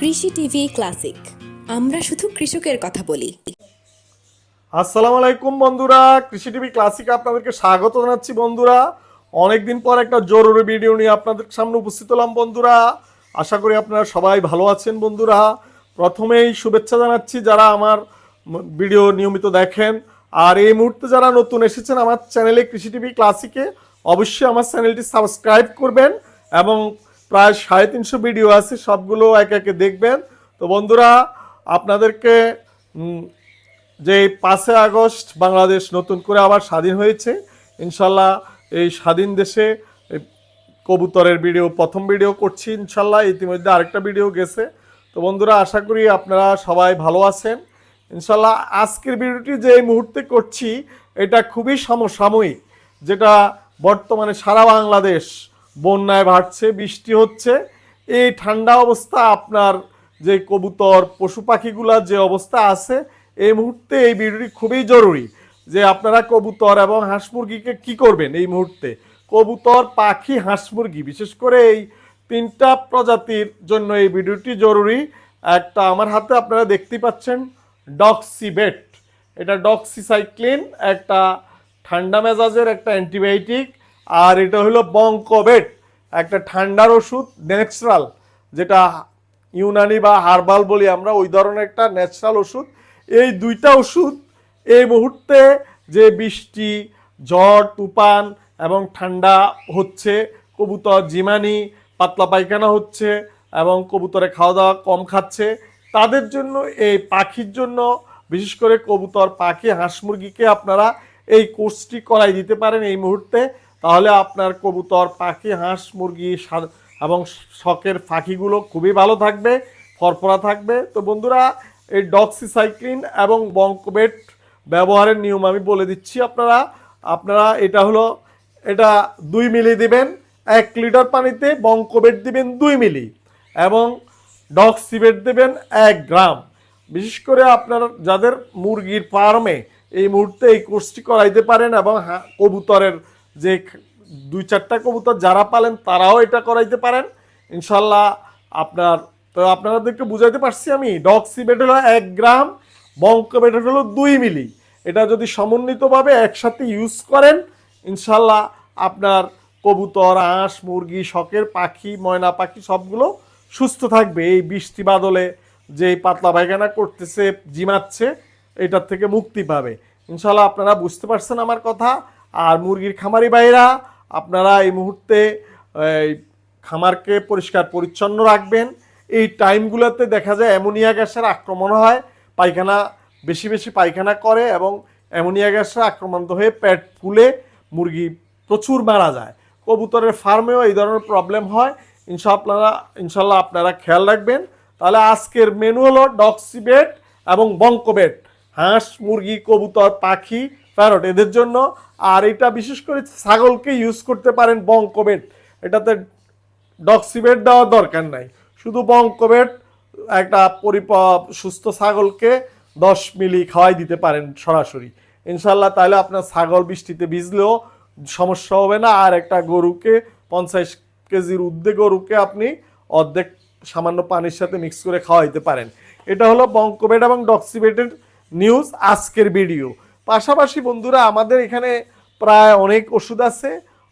কৃষি TV classic. আমরা শুধু কৃষকের কথা বলি। আসসালামু আলাইকুম বন্ধুরা, কৃষি টিভি ক্লাসিকে আপনাদেরকে স্বাগত জানাচ্ছি বন্ধুরা। অনেকদিন পর একটা জরুরি ভিডিও নিয়ে আপনাদের সামনে উপস্থিত হলাম বন্ধুরা। আশা করি আপনারা সবাই ভালো আছেন বন্ধুরা। প্রথমেই শুভেচ্ছা জানাচ্ছি যারা আমার ভিডিও নিয়মিত দেখেন। আর এই মুহূর্তে যারা নতুন এসেছেন আমার চ্যানেলে কৃষি টিভি ক্লাসিকে অবশ্যই আমার চ্যানেলটি সাবস্ক্রাইব করবেন এবং প্রায় সাড়ে তিনশো ভিডিও আছে সবগুলো একে একে দেখবেন। তো বন্ধুরা, আপনাদেরকে যে পাঁচই আগস্ট বাংলাদেশ নতুন করে আবার স্বাধীন হয়েছে, ইনশাল্লাহ এই স্বাধীন দেশে কবুতরের ভিডিও প্রথম ভিডিও করছি ইনশাল্লাহ, ইতিমধ্যে আরেকটা ভিডিও গেছে। তো বন্ধুরা, আশা করি আপনারা সবাই ভালো আছেন। ইনশাল্লাহ, আজকের ভিডিওটি যে এই মুহূর্তে করছি, এটা খুবই সমসাময়িক, যেটা বর্তমানে সারা বাংলাদেশ বন্যায় ভাটছে বৃষ্টি হচ্ছে। এই ঠান্ডা অবস্থা আপনার যে কবুতর, পশু পাখিগুলার যে অবস্থা আছে, এই মুহূর্তে এই ভিডিওটি খুবই জরুরি যে আপনারা কবুতর এবং হাঁস মুরগিকে কি করবেন এই মুহূর্তে? কবুতর, পাখি, হাঁস মুরগি, বিশেষ করে এই তিনটা প্রজাতির জন্য এই ভিডিওটি জরুরি। একটা আমার হাতে আপনারা দেখতে পাচ্ছেন ডক্সিবেট এটা ডক্সিসাইক্লিন, একটা ঠান্ডা মেজাজের একটা অ্যান্টিবায়োটিক। আর এটা হলো বঙ্কবেট, একটা ঠান্ডার ওষুধ ন্যাচারাল যেটা ইউনানি বা হার্বাল বলি আমরা, ওই ধরনের একটা ন্যাচারাল ওষুধ। এই দুইটা ওষুধ এই মুহূর্তে যে বৃষ্টি ঝড় তুফান এবং ঠান্ডা হচ্ছে, কবুতর জিমানি, পাতলা পায়খানা হচ্ছে এবং কবুতরে খাওয়া দাওয়া কম খাচ্ছে, তাদের জন্য, এই পাখির জন্য, বিশেষ করে কবুতর, পাখি, হাঁস মুরগিকে আপনারা এই কোর্সটি করাই দিতে পারেন এই মুহূর্তে। তাহলে আপনার কবুতর, পাখি, হাঁস, মুরগি এবং শখের পাখিগুলো খুবই ভালো থাকবে, ফরফরা থাকবে। তো বন্ধুরা, এই ডক্সিসাইক্লিন এবং বঙ্কবেট ব্যবহারের নিয়ম আমি বলে দিচ্ছি আপনারা। আপনারা এটা হলো, এটা দুই মিলি দিবেন, এক লিটার পানিতে বঙ্কবেট দিবেন দুই মিলি এবং ডক্সিবেট দেবেন এক গ্রাম। বিশেষ করে আপনার যাদের মুরগির ফার্মে এই মুহূর্তে এই কোর্সটি করাইতে পারেন এবং কবুতরের যে দুই চারটা কবুতর যারা পালেন, তারাও এটা করাইতে পারেন। ইনশাল্লাহ আপনার, তো আপনাদেরকে বুঝাইতে পারছি আমি ডক্সিবেট হলো এক গ্রাম বঙ্কবেট হলো দুই মিলি। এটা যদি সমন্বিতভাবে একসাথে ইউজ করেন, ইনশাল্লাহ আপনার কবুতর হাঁস মুরগি, শখের পাখি, ময়না পাখি সবগুলো সুস্থ থাকবে। এই বৃষ্টি বাদলে যে পাতলা পায়খানা করতেছে, জিমাচ্ছে, এটার থেকে মুক্তি পাবে। ইনশাল্লাহ আপনারা বুঝতে পারছেন আমার কথা। আর মুরগির খামারি ভাইরা আপনারা এই মুহূর্তে খামারকে পরিষ্কার পরিচ্ছন্ন রাখবেন। এই টাইমগুলোতে দেখা যায় অ্যামোনিয়া গ্যাসের আক্রমণ হয়, পায়খানা, বেশি বেশি পায়খানা করে এবং অ্যামোনিয়া গ্যাসের আক্রমণ হয়ে পেট ফুলে মুরগি প্রচুর মারা যায়। কবুতরের ফার্মেও এই ধরনের প্রবলেম হয়। ইনশা আপনারা ইনশাল্লাহ আপনারা খেয়াল রাখবেন। তাহলে আজকের মেনু হলো ডক্সিবেট এবং বঙ্কবেট হাঁস, মুরগি, কবুতর, পাখি প্যারট এদের জন্য, আর এটা বিশেষ করে ছাগলকে ইউজ করতে পারেন বঙ্কবেট এটাতে ডক্সিবেট দেওয়ার দরকার নাই। শুধু বঙ্কবেট একটা পরিপ সুস্থ ছাগলকে দশ মিলি খাওয়াই দিতে পারেন সরাসরি। ইনশাল্লাহ তাহলে আপনার ছাগল বৃষ্টিতে ভিজলেও সমস্যা হবে না। আর একটা গরুকে, পঞ্চাশ কেজির ঊর্ধ্বে গরুকে আপনি অর্ধেক সামান্য পানির সাথে মিক্স করে খাওয়াইতে পারেন। এটা হলো বঙ্কবেট এবং ডক্সিবেটের নিউজ আজকের ভিডিও পাশাপাশি বন্ধুরা, আমাদের এখানে প্রায় অনেক ওষুধ আছে।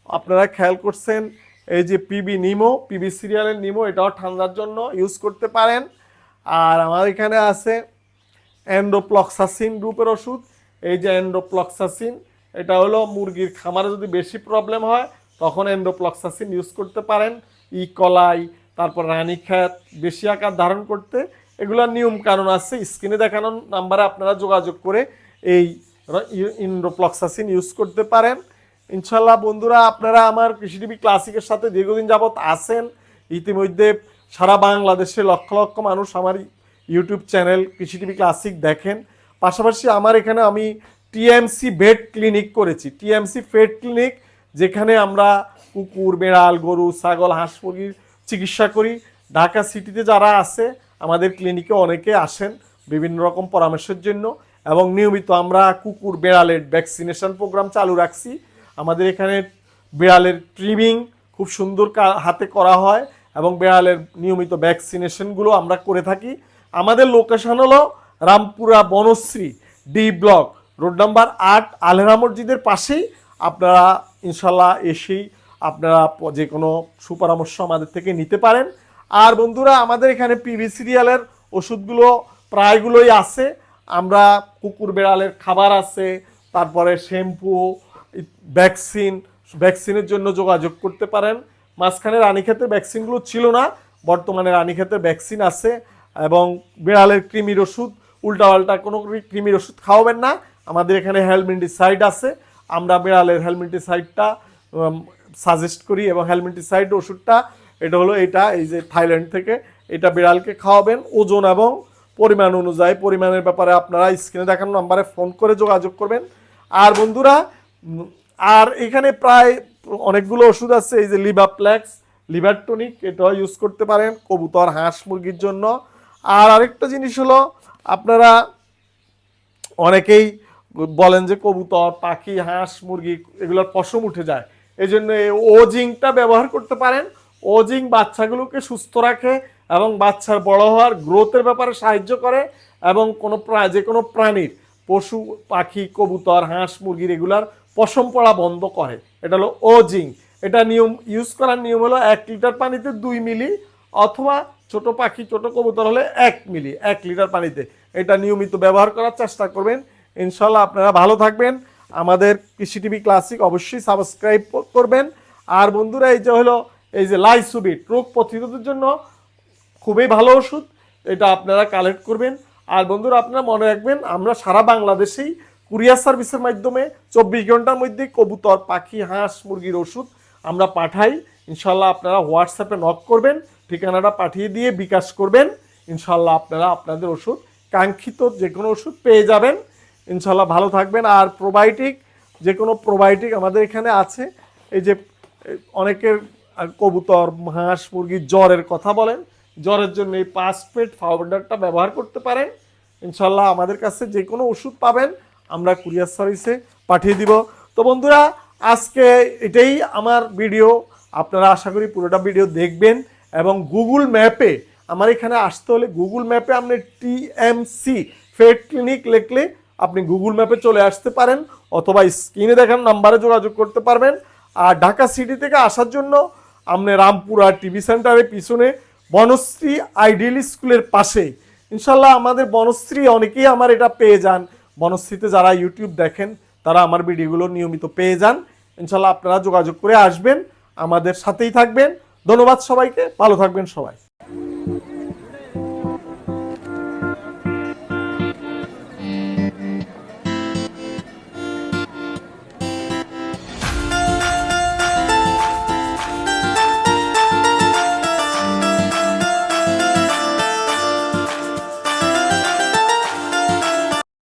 আপনারা খেয়াল করছেন, এই যে পিবি নিমো, পিবি সিরিয়ালের নিমো, এটাও ঠান্ডার জন্য ইউজ করতে পারেন। আর আমার এখানে আছে অ্যান্ডোপ্লক্সাসিন গ্রুপের ওষুধ। এই যে অ্যান্ডোপ্লক্সাসিন এটা হলো মুরগির খামারে যদি বেশি প্রবলেম হয়, তখন অ্যান্ডোপ্লক্সাসিন ইউজ করতে পারেন। ই কলাই, তারপর রানীখ্যাত বেশি আকার ধারণ করতে। এগুলোর নিয়ম কানুন আছে। স্ক্রিনে দেখানো নাম্বারে আপনারা যোগাযোগ করে এই ইন্ডোপ্লক্সাসিন ইউজ করতে পারেন। ইনশাল্লাহ বন্ধুরা, আপনারা আমার কৃষি টিভি ক্লাসিকের সাথে দীর্ঘদিন যাবৎ আছেন। ইতিমধ্যে সারা বাংলাদেশে লক্ষ লক্ষ মানুষ আমার YouTube channel Krishi TV classic দেখেন। পাশাপাশি আমার এখানে আমি টিএমসি ভেট ক্লিনিক করেছি। টিএমসি ফেট ক্লিনিক, যেখানে আমরা কুকুর, বেড়াল, গরু, ছাগল, হাঁস মুরগির চিকিৎসা করি। ঢাকা সিটিতে যারা আছে, আমাদের ক্লিনিকে অনেকে আসেন বিভিন্ন রকম পরামর্শের জন্য। এবং নিয়মিত আমরা কুকুর বেড়ালের ভ্যাকসিনেশন প্রোগ্রাম চালু রাখছি। আমাদের এখানে বেড়ালের ট্রিমিং খুব সুন্দর হাতে করা হয় এবং বেড়ালের নিয়মিত ভ্যাকসিনেশনগুলো আমরা করে থাকি। আমাদের লোকেশন হলো Rampura Banasree D block road number আট, আলহেরা মসজিদের পাশেই। আপনারা ইনশাল্লাহ এসেই আপনারা যে কোনো সুপরামর্শ আমাদের থেকে নিতে পারেন। আর বন্ধুরা, আমাদের এখানে পিভি সিরিয়ালের ওষুধগুলো প্রায়গুলোই আছে। আমরা কুকুর বেড়ালের খাবার আছে, তারপরে শ্যাম্পু ভ্যাকসিন, ভ্যাকসিনের জন্য যোগাযোগ করতে পারেন। মাঝখানে রানীক্ষেতের ভ্যাকসিনগুলো ছিল না, বর্তমানে রানীক্ষেতের ভ্যাকসিন আছে এবং বিড়ালের কৃমির ওষুধ, উল্টাপাল্টা কোনো কৃমির ওষুধ খাওয়াবেন না। আমাদের এখানে হেলমেন্টিসাইড আছে, আমরা বিড়ালের হেলমেন্টিসাইডটা সাজেস্ট করি এবং হেলমেন্টিসাইড ওষুধটা, এটা হলো এটা, এই যে থাইল্যান্ড থেকে, এটা বিড়ালকে খাওয়াবেন। ওজন এবং পরিমাণ অনুযায়ী, পরিমাণের ব্যাপারে আপনারা স্ক্রিনে দেখানো নাম্বারে ফোন করে যোগাযোগ করবেন। আর বন্ধুরা আর এখানে প্রায় অনেকগুলো ওষুধ আছে, এই যে লিভাপ্লেক্স লিভার টনিক এটাও ইউজ করতে পারেন, কবুতর, হাঁস মুরগির জন্য। আর আরেকটা জিনিস হলো, আপনারা অনেকেই বলেন যে কবুতর, পাখি, হাঁস, মুরগি, এগুলোর পশম উঠে যায়। এই জন্য ওজিংটা ব্যবহার করতে পারেন। ওজিং বাচ্চাগুলোকে সুস্থ রাখে এবং বাচ্চার বড় হওয়ার গ্রোথের ব্যাপারে সাহায্য করে এবং কোনো যে কোনো প্রাণীর, পশু, পাখি, কবুতর, হাঁস মুরগির এগুলার পশম পড়া বন্ধ করে। এটা হলো ওজিং এটা নিয়ম ইউজ করার নিয়ম হলো এক লিটার পানিতে দুই মিলি অথবা ছোট পাখি, ছোট কবুতর হলে এক মিলি, এক লিটার পানিতে। এটা নিয়মিত ব্যবহার করার চেষ্টা করবেন। ইনশাল্লাহ আপনারা ভালো থাকবেন। আমাদের কৃষি টিভি ক্লাসিক অবশ্যই সাবস্ক্রাইব করবেন। আর বন্ধুরা, এই যে হলো, এই যে লাইসুবিট রোগ প্রতিরোধের জন্য খুবই ভালো ওষুধ, এটা আপনারা কালেক্ট করবেন। আর বন্ধুরা, আপনারা মনে রাখবেন, আমরা সারা বাংলাদেশেই কুরিয়ার সার্ভিসের মাধ্যমে চব্বিশ ঘণ্টার মধ্যে কবুতর, পাখি, হাঁস, মুরগির ওষুধ আমরা পাঠাই। ইনশাল্লাহ আপনারা হোয়াটসঅ্যাপে নক করবেন, ঠিকানাটা পাঠিয়ে দিয়ে বিকাশ করবেন। ইনশাল্লাহ আপনারা আপনাদের ওষুধ, কাঙ্ক্ষিত যে কোনো ওষুধ পেয়ে যাবেন। ইনশাল্লাহ ভালো থাকবেন। আর প্রোবায়োটিক যে কোনো প্রোবায়োটিক আমাদের এখানে আছে। এই যে, অনেকের কবুতর, হাঁস মুরগির জ্বরের কথা বলেন জ্বরের জন্য এই পাসপেট পাউডারটা ব্যবহার করতে পারেন। ইনশাল্লাহ আমাদের কাছে যে কোনো ওষুধ পাবেন, আমরা কুরিয়ার সার্ভিসে পাঠিয়ে দিব। তো বন্ধুরা, আজকে এটাই আমার ভিডিও। আপনারা আশা করি পুরোটা ভিডিও দেখবেন এবং গুগল ম্যাপে আমার এখানে আসতে হলে গুগল ম্যাপে আপনি টিএমসি, ফেড ক্লিনিক লিখলে আপনি গুগল ম্যাপে চলে আসতে পারেন অথবা স্ক্রিনে দেখান নাম্বারে যোগাযোগ করতে পারবেন। আর ঢাকা সিটি থেকে আসার জন্য আপনি রামপুরা টিভি সেন্টারের পিছনে বনশ্রী আইডিয়াল স্কুলের পাশে। ইনশাল্লাহ আমাদের বনশ্রী অনেকেই আমার এটা পেয়ে যান। বনশ্রীতে যারা ইউটিউব দেখেন, তারা আমার ভিডিওগুলো নিয়মিত পেয়ে যান। ইনশাল্লাহ আপনারা যোগাযোগ করে আসবেন, আমাদের সাথেই থাকবেন। ধন্যবাদ সবাইকে, ভালো থাকবেন সবাই।